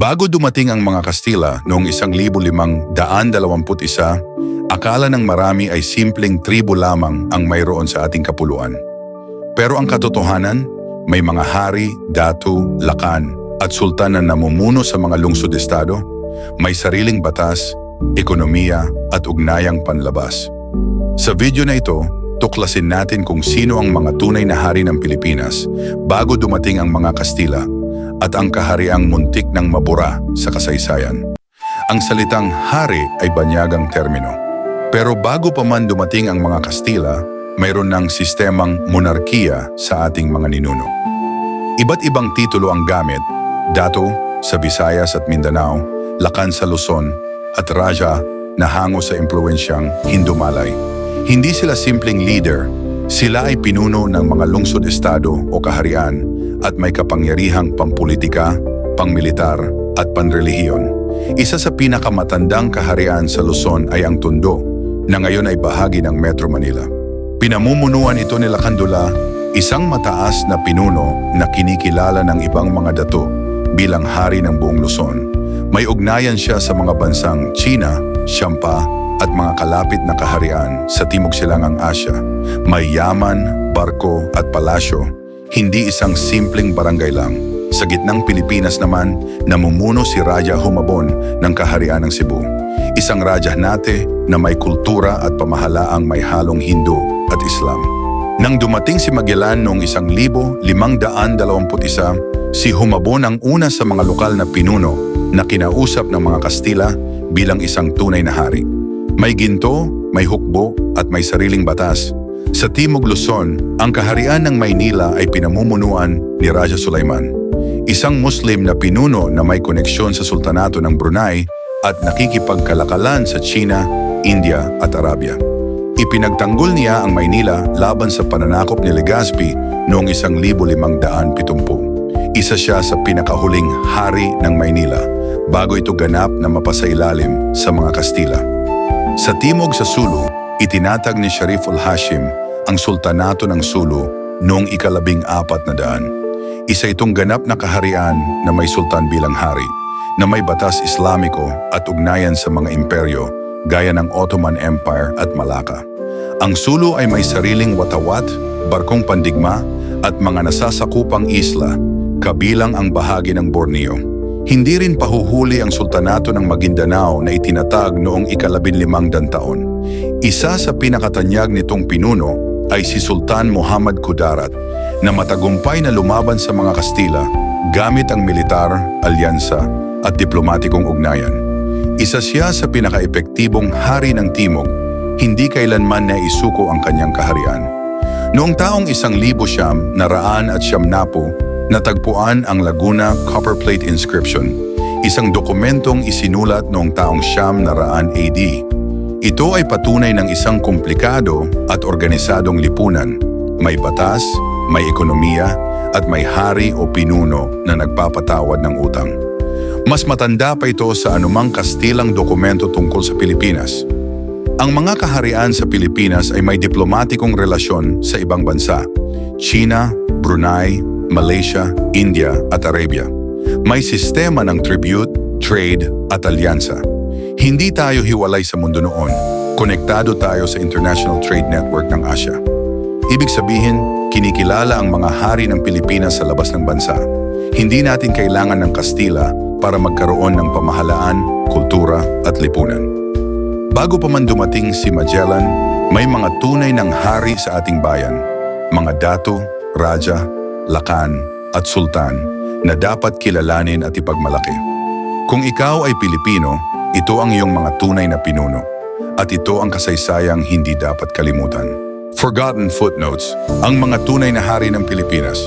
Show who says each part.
Speaker 1: Bago dumating ang mga Kastila noong 1521, akala ng marami ay simpleng tribo lamang ang mayroon sa ating kapuluan. Pero ang katotohanan, may mga hari, datu, lakan at sultan na namumuno sa mga lungsod-estado, may sariling batas, ekonomiya at ugnayang panlabas. Sa video na ito, tuklasin natin kung sino ang mga tunay na hari ng Pilipinas bago dumating ang mga Kastila at ang kahariang muntik ng mabura sa kasaysayan. Ang salitang hari ay banyagang termino. Pero bago pa man dumating ang mga Kastila, mayroon ng sistemang monarkiya sa ating mga ninuno. Iba't ibang titulo ang gamit, dato sa Visayas at Mindanao, Lakan sa Luzon, at Raja na hango sa impluensyang Hindumalay. Hindi sila simpleng leader, sila ay pinuno ng mga lungsod-estado o kaharian at may kapangyarihang pampolitika, pangmilitar at panrelihiyon. Isa sa pinakamatandang kaharian sa Luzon ay ang Tondo, na ngayon ay bahagi ng Metro Manila. Pinamumunuan ito ni Lakandula, isang mataas na pinuno na kinikilala ng ibang mga dato bilang hari ng buong Luzon. May ugnayan siya sa mga bansang China, Champa at mga kalapit na kaharian sa Timog Silangang Asya. May yaman, barko at palasyo, hindi isang simpleng barangay lang. Sa gitnang Pilipinas naman, namumuno si Raja Humabon ng Kaharian ng Cebu. Isang raja nate na may kultura at pamahalaang may halong Hindu at Islam. Nang dumating si Magellan noong 1521, si Humabon ang una sa mga lokal na pinuno na kinausap ng mga Kastila bilang isang tunay na hari. May ginto, may hukbo at may sariling batas. Sa Timog Luzon, ang kaharian ng Maynila ay pinamumunuan ni Raja Sulaiman, isang Muslim na pinuno na may koneksyon sa Sultanato ng Brunei at nakikipagkalakalan sa China, India at Arabia. Ipinagtanggol niya ang Maynila laban sa pananakop ni Legazpi noong 1570. Isa siya sa pinakahuling hari ng Maynila bago ito ganap na mapasailalim sa mga Kastila. Sa timog sa Sulu, itinatag ni Sharif al-Hashim ang sultanato ng Sulu noong ikalabing apat na daan. Isa itong ganap na kaharian na may sultan bilang hari, na may batas Islamiko at ugnayan sa mga imperyo gaya ng Ottoman Empire at Malacca. Ang Sulu ay may sariling watawat, barkong pandigma at mga nasasakupang isla, kabilang ang bahagi ng Borneo. Hindi rin pahuhuli ang sultanato ng Maguindanao na itinatag noong ikalabinlimang taon. Isa sa pinakatanyag nitong pinuno ay si Sultan Muhammad Kudarat na matagumpay na lumaban sa mga Kastila gamit ang militar, alyansa at diplomatikong ugnayan. Isa siya sa pinakaepektibong hari ng Timog, hindi kailanman na isuko ang kanyang kaharian. Noong taong isang libo siyam, naraan at siyam napo, natagpuan ang Laguna Copperplate Inscription, isang dokumentong isinulat noong taong siyam naraan AD. Ito ay patunay ng isang komplikado at organisadong lipunan. May batas, may ekonomiya, at may hari o pinuno na nagpapatawad ng utang. Mas matanda pa ito sa anumang kastilang dokumento tungkol sa Pilipinas. Ang mga kaharian sa Pilipinas ay may diplomatikong relasyon sa ibang bansa, China, Brunei, Malaysia, India at Arabia. May sistema ng tribute, trade at alyansa. Hindi tayo hiwalay sa mundo noon. Konektado tayo sa International Trade Network ng Asia. Ibig sabihin, kinikilala ang mga hari ng Pilipinas sa labas ng bansa. Hindi natin kailangan ng Kastila para magkaroon ng pamahalaan, kultura at lipunan. Bago pa man dumating si Magellan, may mga tunay ng hari sa ating bayan, mga dato, raja, lakan at sultan na dapat kilalanin at ipagmalaki. Kung ikaw ay Pilipino, ito ang iyong mga tunay na pinuno at ito ang kasaysayang hindi dapat kalimutan. Forgotten footnotes, ang mga tunay na hari ng Pilipinas